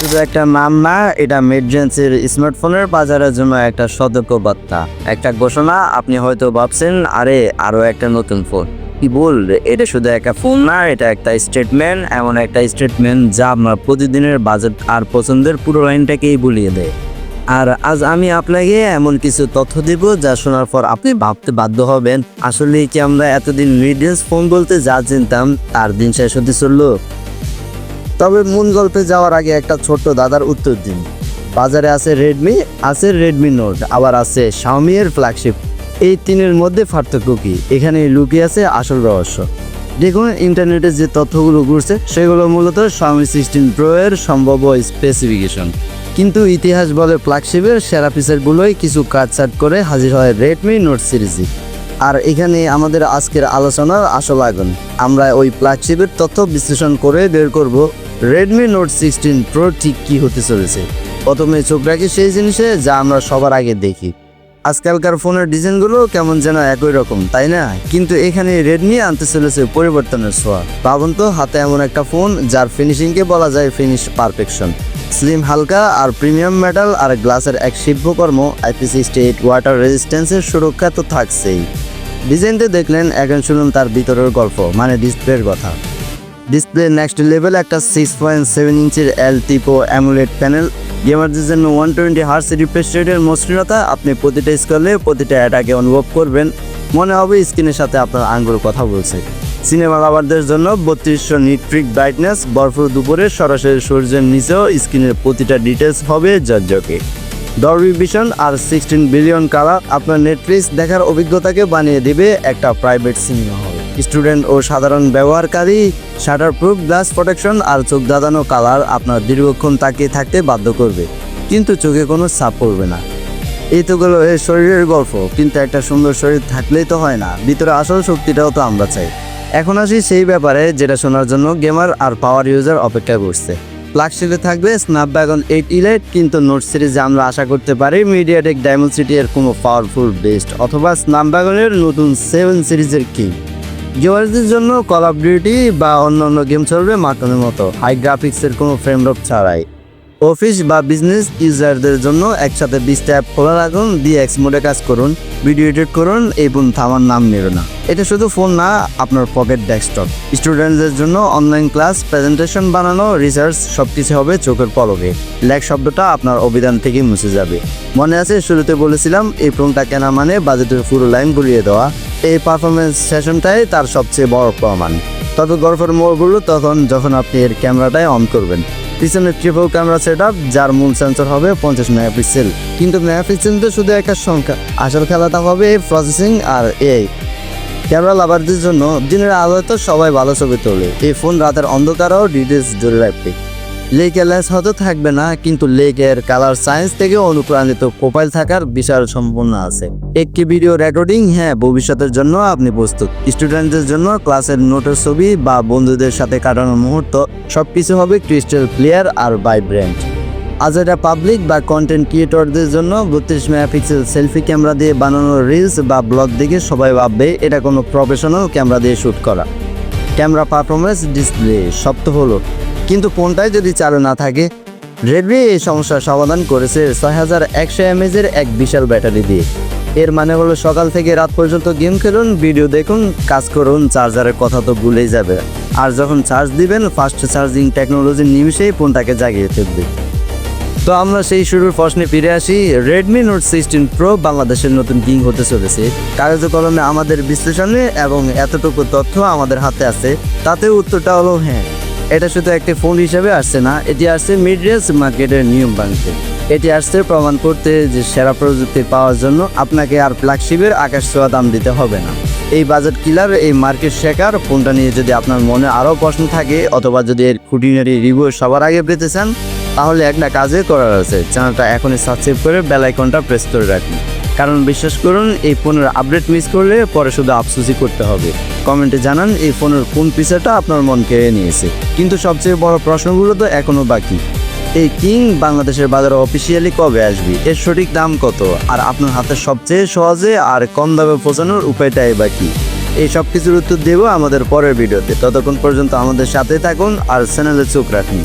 শুধু একটা নাম না, এটা মিডজেন্সির স্মার্টফোনের বাজারের জন্য একটা সতর্ক বার্তা একটা ঘোষণা, আপনি হয়তো ভাবছেন, আরে, আরও একটা নতুন ফোন কি বল এটা শুধু একটা ফোন না, এটা একটা স্টেটমেন্ট এমন একটা স্টেটমেন্ট যা আপনার প্রতিদিনের বাজেট আর পছন্দের পুরো লাইনটাকেই বলিয়ে দেয়। আর আজ আমি আপনাকে এমন কিছু তথ্য দেব যা শোনার পর আপনি ভাবতে বাধ্য হবেন আসলে কি আমরা এতদিন মিডজেন্স ফোন বলতে যা চিনতাম, তার দিন শেষ হতে চলল? তবে মূল গল্পে যাওয়ার আগে একটা ছোট্ট দাদার উত্তর দিন। বাজারে আছে রেডমি আছে রেডমি নোট আবার আছে শাওমি এর ফ্ল্যাগশিপ এই তিনের মধ্যে পার্থক্য কি? এখানে লুকিয়ে আছে আসল রহস্য। দেখুন ইন্টারনেটে যে তথ্যগুলো ঘুরছে, সেগুলো মূলত শাওমি সিক্সটিন প্রো এর সম্ভাব্য স্পেসিফিকেশন কিন্তু ইতিহাস বলে ফ্ল্যাগশিপের সেরা পিসেরগুলোই কিছু কাটছাট করে হাজির হয় রেডমি নোট সিরিজে আর এখানে আমাদের আজকের আলোচনার আসল আগুন। আমরা ওই ফ্ল্যাগশিপের তথ্য বিশ্লেষণ করে বের করব রেডমি নোট সিক্সটিন প্রো ঠিক কী হতে চলেছে? প্রথমে চোখ রাখি সেই জিনিসে যা আমরা সবার আগে দেখি। আজকালকার ফোনের ডিজাইনগুলো কেমন যেন একই রকম, তাই না? কিন্তু এখানে রেডমি আনতে চলেছে পরিবর্তনের ছোঁয়া। ভাবুন তো, হাতে এমন একটা ফোন, যার ফিনিশিংকে বলা যায় ফিনিশ পারফেকশন স্লিম হালকা আর প্রিমিয়াম মেটাল আর গ্লাসের এক শিল্পকর্ম আইপি সিক্সটি এইট ওয়াটার রেজিস্ট্যান্সের সুরক্ষা তো থাকছেই। ডিজাইনটা দেখলেন, এখন শুনুন তার ভিতরের গল্প মানে ডিসপ্লের কথা। ডিসপ্লে নেক্সট লেভেল একটা সিক্স পয়েন্ট সেভেন ইঞ্চির এল টিপো অ্যামুলেট প্যানেল গেমারদের জন্য ওয়ান টোয়েন্টি হার্স রিফ্রেশ রেটের মসৃণতা আপনি প্রতিটা স্কলে প্রতিটা অ্যাটাকে অনুভব করবেন। মনে হবে স্ক্রিনের সাথে আপনার আঙ্গুর কথা বলছে। সিনেমা লাভারদের জন্য বত্রিশশো নিট্রিক ব্রাইটনেস বরফর দুপুরে সরাসরি সূর্যের নিচেও স্ক্রিনের প্রতিটা ডিটেলস হবে জকজকে ডরবি ভিশন আর সিক্সটিন বিলিয়ন কালার আপনার নেটফ্লিক্স দেখার অভিজ্ঞতাকে বানিয়ে দেবে একটা প্রাইভেট সিনেমা স্টুডেন্ট ও সাধারণ ব্যবহারকারী শাটার প্রুফ গ্লাস প্রোটেকশন আর চোখ দাদানো কালার আপনার দীর্ঘক্ষণ তাকিয়ে থাকতে বাধ্য করবে, কিন্তু চোখে কোনো চাপ পড়বে না। এই তো গেলো এর শরীরের গল্প, কিন্তু একটা সুন্দর শরীর থাকলেই তো হয় না, ভিতরে আসল শক্তিটাও তো আমরা চাই। এখন আসি সেই ব্যাপারে যেটা শোনার জন্য গেমার আর পাওয়ার ইউজার অপেক্ষা করছে ফ্ল্যাগশিপে থাকবে স্ন্যাপড্রাগন এইট ইলেট কিন্তু নোট সিরিজে আমরা আশা করতে পারি মিডিয়াটেক ডায়মন্ড সিটি এর কোনো পাওয়ারফুল বেস্ট অথবা স্ন্যাপড্রাগনের নতুন সেভেন সিরিজের কি গেমারদের জন্য কল অফ ডিউটি বা অন্য অন্য গেম চলবে মাটনের মতো। হাই গ্রাফিক্সের কোনো ফ্রেম রপ ছাড়াই। অফিস বা বিজনেস ইউজারদের জন্য একসাথে বিশটা অ্যাপ খোলা রাখুন, দিয়ে এক্স মোডে কাজ করুন। ভিডিও এডিট করুন এবং থামার নাম নেবে না। এটা শুধু ফোন না, আপনার পকেট ডেস্কটপ স্টুডেন্টদের জন্য অনলাইন ক্লাস প্রেজেন্টেশন বানানো রিসার্চ সব কিছু হবে চোখের পলকে। ল্যাক শব্দটা আপনার অভিধান থেকে মুছে যাবে। মনে আছে, শুরুতে বলেছিলাম, এই ফোনটা কেনা মানে বাজেটের পুরো লাইন ঘুরিয়ে দেওয়া। এই পারফরমেন্স সেশনটাই তার সবচেয়ে বড় প্রমাণ। তবে গল্পের মোড়গুলো তখন যখন আপনি এর ক্যামেরাটাই অন করবেন পিছনে ট্রিপল ক্যামেরা সেট যার মূল সেন্সর হবে পঞ্চাশ মেগাপিক্সেল কিন্তু মেগাপিক্সেল তো শুধু একটা সংখ্যা। আসল খেলাটা হবে প্রসেসিং আর এই ক্যামেরা লাভারদের জন্য দিনের আলোয় তো সবাই ভালো ছবি তোলে। এই ফোন রাতের অন্ধকারও ডিটেলস জোরে রাখবে। লেকের লেন্স হয়তো থাকবে না, কিন্তু লেকের কালার সায়েন্স থেকে অনুপ্রাণিত প্রোফাইল থাকার বিশাল সম্ভাবনা আছে। একটি ভিডিও রেকর্ডিং হ্যাঁ ভবিষ্যতের জন্য আপনি প্রস্তুত। স্টুডেন্টদের জন্য ক্লাসের নোটের ছবি বা বন্ধুদের সাথে কাটানো মুহূর্ত, সবকিছু হবে ক্রিস্টাল ক্লিয়ার আর ভাইব্রেন্ট। আজ এটা পাবলিক বা কন্টেন্ট ক্রিয়েটরদের জন্য বত্রিশ মেগাপিক্সেল সেলফি ক্যামেরা দিয়ে বানানো রিলস বা ব্লগ দেখে সবাই ভাববে, এটা কোনো প্রফেশনাল ক্যামেরা দিয়ে শ্যুট করা। ক্যামেরা পারফরমেন্স ডিসপ্লে সব তো হলো। কিন্তু কোনটাই যদি চালু না থাকে রেডমি এই সমস্যার সমাধান করেছে ছয় হাজার একশো এমএজের এক বিশাল ব্যাটারি দিয়ে। এর মানে হলো সকাল থেকে রাত পর্যন্ত গেম খেলুন, ভিডিও দেখুন, কাজ করুন, চার্জারের কথা তো ভুলেই যাবে। আর যখন চার্জ দিবেন, ফাস্ট চার্জিং টেকনোলজির নিমিশেই ফোনটাকে জাগিয়ে তুলবে তো আমরা সেই শুরুর প্রশ্নে ফিরে আসি রেডমি নোট সিক্সটিন প্রো বাংলাদেশের নতুন কিং হতে চলেছে। কাগজে কলমে আমাদের বিশ্লেষণে এবং এতটুকু তথ্য আমাদের হাতে আছে, তাতে উত্তরটা হলো হ্যাঁ। এটা শুধু একটি ফোন হিসেবে আসছে না, এটি আসছে মিড রেঞ্জ মার্কেটের নিয়ম ভাঙতে এটি আসছে প্রমাণ করতে যে সেরা প্রযুক্তি পাওয়ার জন্য আপনাকে আর ফ্ল্যাগশিপের আকাশ ছোঁয়া দাম দিতে হবে না। এই বাজেট কিলার এই মার্কেট শেখার ফোনটা নিয়ে যদি আপনার মনে আরও প্রশ্ন থাকে অথবা যদি এর খুঁটিনারি রিভিউ সবার আগে পেতে চান, তাহলে একটা কাজে করার আছে। চ্যানেলটা এখনই সাবস্ক্রাইব করে বেল আইকনটা প্রেস করে রাখুন। কারণ বিশ্বাস করুন, এই ফোনের আপডেট মিস করলে পরে শুধু আফসোসই করতে হবে। কমেন্টে জানান, এই ফোনের কোন পিসাটা আপনার মন কেড়ে নিয়েছে। কিন্তু সবচেয়ে বড় প্রশ্নগুলো তো এখনও বাকি। এই কিং বাংলাদেশের বাজারে অফিসিয়ালি কবে আসবে? এর সঠিক দাম কত? আর আপনার হাতে সবচেয়ে সহজে আর কম দামে পৌঁছানোর উপায়টাই বা এই সব কিছুর উত্তর দেবো আমাদের পরের ভিডিওতে। ততক্ষণ পর্যন্ত আমাদের সাথে থাকুন আর চ্যানেলে চোখ রাখুন।